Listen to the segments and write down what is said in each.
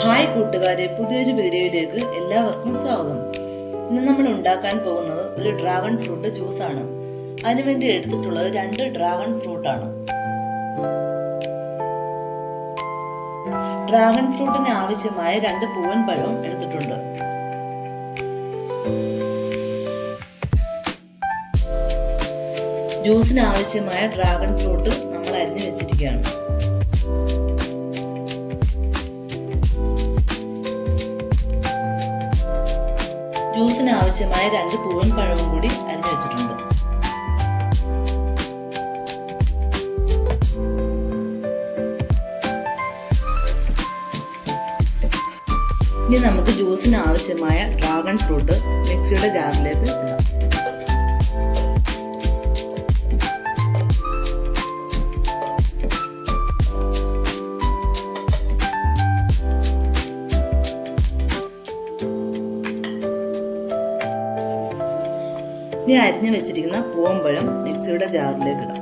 Hi കൂട്ടുകാരെ പുതിയൊരു വീഡിയോയിലേക്ക് എല്ലാവർക്കും സ്വാഗതം. ഇന്ന് നമ്മൾ ഉണ്ടാക്കാൻ പോകുന്നത് ഒരു ഡ്രാഗൺ ഫ്രൂട്ട് ജ്യൂസ് ആണ്. അതിനുവേണ്ടി എടുത്തിട്ടുള്ളത് രണ്ട് ഡ്രാഗൺ ഫ്രൂട്ട് ആണ്. ഡ്രാഗൺ ഫ്രൂട്ടിന് ആവശ്യമായ രണ്ട് പൂവൻ പഴവും എടുത്തിട്ടുണ്ട്. ജ്യൂസിന് ആവശ്യമായ ഡ്രാഗൺ ഫ്രൂട്ട് നമ്മൾ അരിഞ്ഞു വെച്ചിരിക്കുകയാണ്. ജ്യൂസിന് ആവശ്യമായ രണ്ട് പൂവൻ പഴവും കൂടി അരിഞ്ഞു വെച്ചിട്ടുണ്ട്. ഇനി നമുക്ക് ജ്യൂസിന് ആവശ്യമായ ഡ്രാഗൺ ഫ്രൂട്ട് മിക്സിയുടെ ജാറിലേക്ക് ഇനി അരിഞ്ഞു വെച്ചിരിക്കുന്ന പൂവമ്പഴം മിക്സിയുടെ ജാറിലേക്ക് ഇടാം.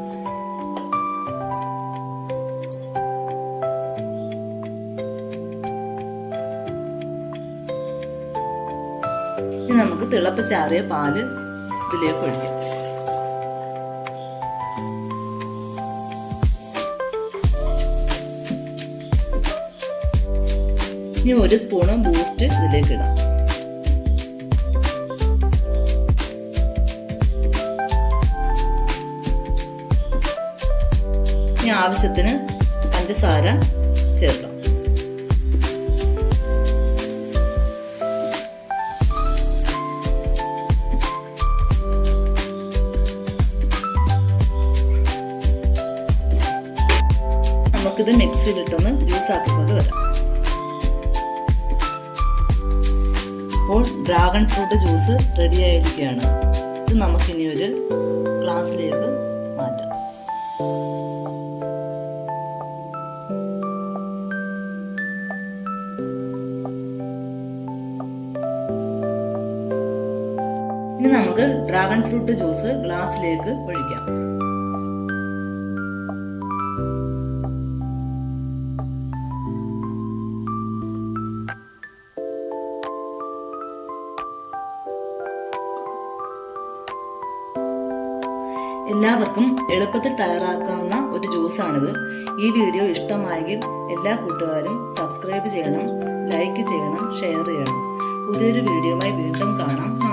ഇനി നമുക്ക് തിളപ്പിച്ചാറിയ പാൽ ഇതിലേക്ക് ഒഴിക്കാം. ഇനി ഒരു സ്പൂണ് ബൂസ്റ്റ് ഇതിലേക്ക് ഇടാം. ഇനി ആവശ്യത്തിന് പഞ്ചസാര ചേർക്കാം. നമുക്കിത് മിക്സിയിലിട്ടൊന്ന് ജ്യൂസ് ആക്കിക്കൊണ്ട് വരാം. അപ്പോൾ ഡ്രാഗൺ ഫ്രൂട്ട് ജ്യൂസ് റെഡി ആയിരിക്കുകയാണ്. ഇത് നമുക്കിനി ഒരു ഗ്ലാസ്സിലേക്ക് ഇനി നമുക്ക് ഡ്രാഗൺ ഫ്രൂട്ട് ജ്യൂസ് ഗ്ലാസ്സിലേക്ക് ഒഴിക്കാം. എല്ലാവർക്കും എളുപ്പത്തിൽ തയ്യാറാക്കാവുന്ന ഒരു ജ്യൂസാണിത് ഈ വീഡിയോ ഇഷ്ടമായെങ്കിൽ എല്ലാ കൂട്ടുകാരും സബ്സ്ക്രൈബ് ചെയ്യണം ലൈക്ക് ചെയ്യണം ഷെയർ ചെയ്യണം. പുതിയൊരു വീഡിയോയുമായി വീണ്ടും കാണാം.